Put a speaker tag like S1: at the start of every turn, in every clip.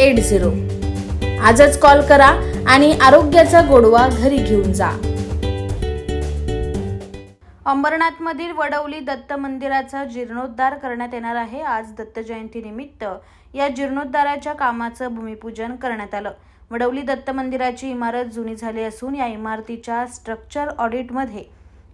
S1: eight zero. आजच call करा आणि आरोग्याचा गोडवा घरी घेऊन जा. अंबरनाथमधील वडवली दत्त मंदिराचा जीर्णोद्धार करण्यात येणार आहे. आज दत्त जयंतीनिमित्त या जीर्णोद्धाराच्या कामाचं भूमिपूजन करण्यात आलं. वडवली दत्त मंदिराची इमारत जुनी झाली असून या इमारतीच्या स्ट्रक्चर ऑडिटमध्ये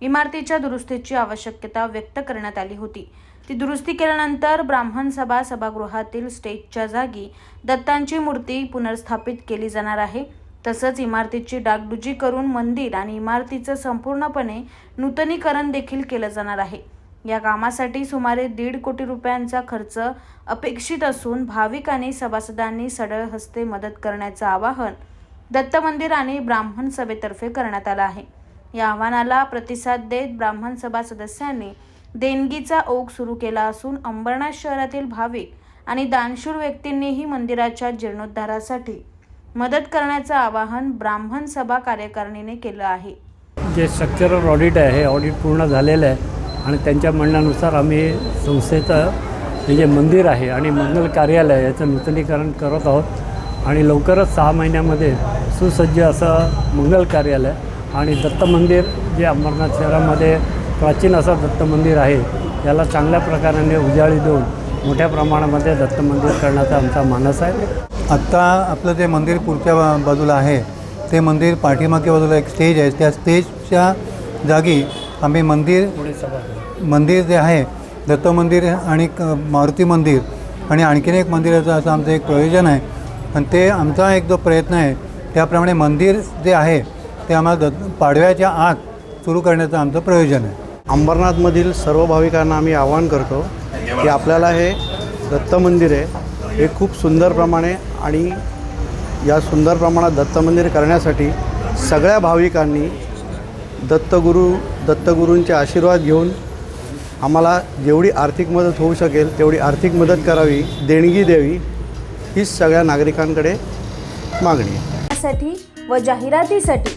S1: इमारतीच्या दुरुस्तीची आवश्यकता व्यक्त करण्यात आली होती. ती दुरुस्ती केल्यानंतर ब्राह्मण सभा सभागृहातील स्टेजच्या जागी दत्तांची मूर्ती पुनर्स्थापित केली जाणार आहे. तसंच इमारतीची डागडुजी करून मंदिर आणि इमारतीचं संपूर्णपणे नूतनीकरण देखील केलं जाणार आहे. या कामासाठी सुमारे दीड कोटी रुपयांचा खर्च अपेक्षित असून भाविक आणि सभासदांनी सडळ हस्ते मदत करण्याचं आवाहन दत्त मंदिर आणि ब्राह्मण सभेतर्फे करण्यात आलं आहे. या आव्हानाला प्रतिसाद देत ब्राह्मण सभा सदस्यांनी देणगीचा ओघ सुरू केला असून अंबरनाथ शहरातील भाविक आणि दानशूर व्यक्तींनीही मंदिराच्या जीर्णोद्धारासाठी मदत करण्याचं आवाहन ब्राह्मण सभा कार्यकारिणीने केलं आहे.
S2: जे स्ट्रक्चरल ऑडिट आहे हे ऑडिट पूर्ण झालेलं आहे आणि त्यांच्या म्हणण्यानुसार आम्ही संस्थेचं हे जे मंदिर आहे आणि मंगल कार्यालय याचं नूतनीकरण करत आहोत. आणि लवकरच सहा महिन्यामध्ये सुसज्ज असं मंगल कार्यालय आणि दत्त मंदिर जे अंबरनाथ शहरामध्ये प्राचीन असं दत्त मंदिर आहे याला चांगल्या प्रकाराने उजाळी देऊन मोठ्या प्रमाणामध्ये दत्त मंदिर करण्याचा आमचा मानस आहे.
S3: आत्ता आपलं जे मंदिर पुढच्या बा- बाजूला आहे ते मंदिर पाठीमागे बाजूला एक स्टेज आहे. त्या स्टेजच्या जागी आम्ही मंदिर मंदिर जे आहे दत्त मंदिर आणि मारुती मंदिर आणि आणखीन एक मंदिराचं असं आमचं एक प्रयोजन आहे. आणि ते आमचा एक जो प्रयत्न आहे त्याप्रमाणे मंदिर जे आहे ते आम्हाला दत्त पाडव्याच्या आत सुरू करण्याचं आमचं प्रयोजन आहे.
S4: अंबरनाथमधील सर्व भाविकांना आम्ही आवाहन करतो की आपल्याला हे दत्त मंदिर आहे हे खूप सुंदर प्रमाणे आणि या सुंदर प्रमाणात दत्त मंदिर करण्यासाठी सगळ्या भाविकांनी दत्तगुरू दत्तगुरूंचे आशीर्वाद घेऊन आम्हाला जेवढी आर्थिक मदत होऊ शकेल तेवढी आर्थिक मदत करावी देणगी द्यावी हीच सगळ्या नागरिकांकडे मागणी आहे.
S1: यासाठी व जाहिरातीसाठी